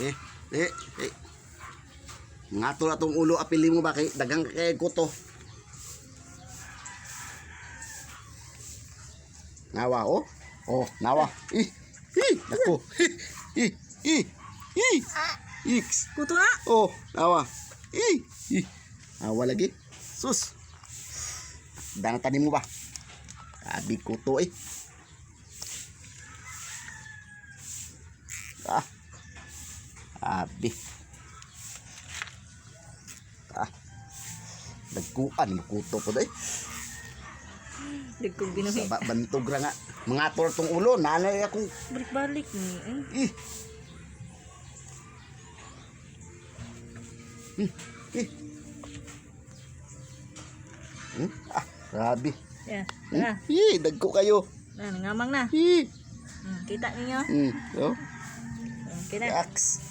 Eh, eh, eh. Nga to na tong ulo, apili mo ba kay dagang kay kuto. Nawa, oh. Oh, nawa. Ih, ih, nako. Ih, ih, ih, ih. Iks. Kuto nga. Oh, nawa. Ih, ih. Awa lagi. Sus. Dana tadi mo ba? Sabi ko to eh. Ah. Abi. Ah. Nagkuan, kuto ko day. Dagkong binuhi. Sa ba- bantog ra nga. Mga tol tong ulo, nanay akong Balik-balik ni. Eh. ih. Hmm, ih. Hmm? Ah, grabe. Hmm? Tara. Ih, dagko kayo. Na, nangamang na. Ih. Hmm, kita ninyo. Hmm, oh, Okay na. yaks.